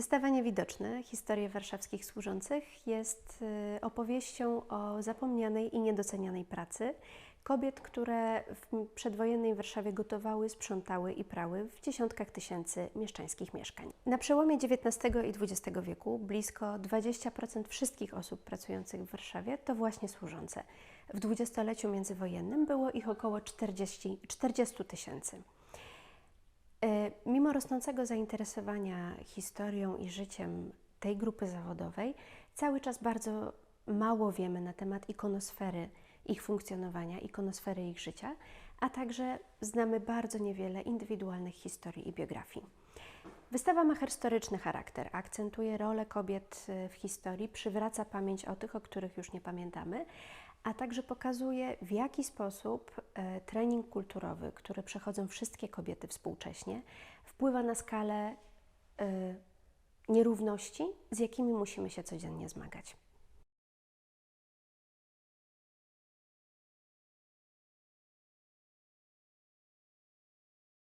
Wystawa Niewidoczne Historie warszawskich służących jest y, opowieścią o zapomnianej i niedocenianej pracy kobiet, które w przedwojennej Warszawie gotowały, sprzątały i prały w dziesiątkach tysięcy mieszczańskich mieszkań. Na przełomie XIX i XX wieku blisko 20% wszystkich osób pracujących w Warszawie to właśnie służące. W dwudziestoleciu międzywojennym było ich około 40 40 tysięcy. Rosnącego zainteresowania historią i życiem tej grupy zawodowej, cały czas bardzo mało wiemy na temat ikonosfery ich funkcjonowania, ikonosfery ich życia, a także znamy bardzo niewiele indywidualnych historii i biografii. Wystawa ma historyczny charakter, akcentuje rolę kobiet e, w historii, przywraca pamięć o tych, o których już nie pamiętamy, a także pokazuje, w jaki sposób e, trening kulturowy, który przechodzą wszystkie kobiety współcześnie, wpływa na skalę e, nierówności, z jakimi musimy się codziennie zmagać.